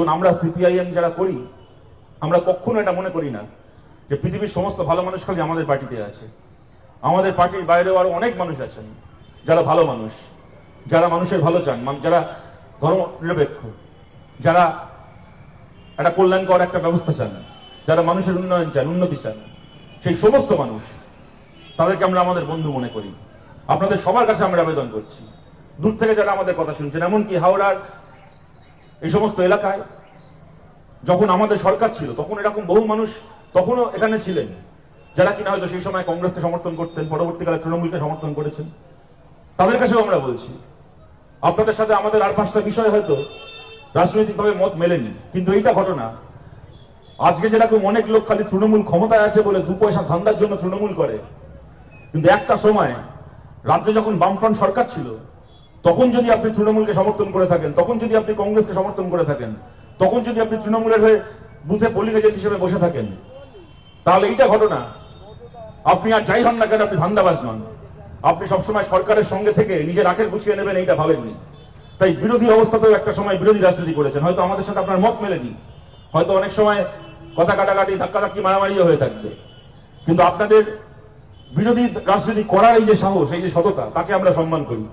দেখুন আমরা সিপিআইএম যারা করি, আমরা কখনো এটা মনে করি না যে পৃথিবীর সমস্ত ভালো মানুষ খালি আমাদের পার্টিতে আছে। আমাদের পার্টির বাইরেও আরও অনেক মানুষ আছেন, যারা ভালো মানুষ, যারা মানুষের ভালো চান যারা ধর্ম নিরপেক্ষ যারা একটা কল্যাণকর একটা ব্যবস্থা চান, যারা মানুষের উন্নয়ন চান, উন্নতি চান, সেই সমস্ত মানুষ, তাদেরকে আমরা আমাদের বন্ধু মনে করি। আপনাদের সবার কাছে আমরা আবেদন করছি। দূর থেকে যারা আমাদের কথা শুনছেন, এমনকি হাওড়ার এই সমস্ত এলাকায় যখন আমাদের সরকার ছিল, তখন এরকম বহু মানুষ তখনও এখানে ছিলেন, যারা কিনা হয়তো সেই সময় কংগ্রেসকে সমর্থন করতেন, পরবর্তীকালে তৃণমূলকে সমর্থন করেছেন। তাদের কাছেও আমরা বলছি, আপনাদের সাথে আমাদের আর পাঁচটা বিষয় হয়তো রাজনৈতিকভাবে মত মেলেনি, কিন্তু এইটা ঘটনা, আজকে যেরকম অনেক লোক খালি তৃণমূল ক্ষমতায় আছে বলে দু পয়সা ধান্দার জন্য তৃণমূল করে, কিন্তু একটা সময় রাজ্যে যখন বামফ্রন্ট সরকার ছিল তখন যদি আপনি তৃণমূলকে সমর্থন করে থাকেন, তখন যদি আপনি কংগ্রেসকে সমর্থন করে থাকেন, তখন যদি আপনি তৃণমূলের হয়ে বুথে পোলিং এজেন্ট হিসেবে বসে থাকেন, তাহলে এইটা ঘটনা। আপনি আর যাই হন না কেন, আপনি ধান্দাবাজ নন। আপনি সবসময় সরকারের সঙ্গে থেকে নিজের আখের গুছিয়ে নেবেন, এইটা ভাবেননি। তাই বিরোধী অবস্থাতেও একটা সময় বিরোধী রাজনীতি করেছেন। হয়তো আমাদের সাথে আপনার মত মেলেনি। হয়তো অনেক সময় কথা কাটাকাটি, ধাক্কাধাক্কি মারামারিও হয়ে থাকবে। কিন্তু আপনাদের বিরোধী রাজনীতি করার এই যে সাহস, এই যে সততা, তাকে আমরা সম্মান করি।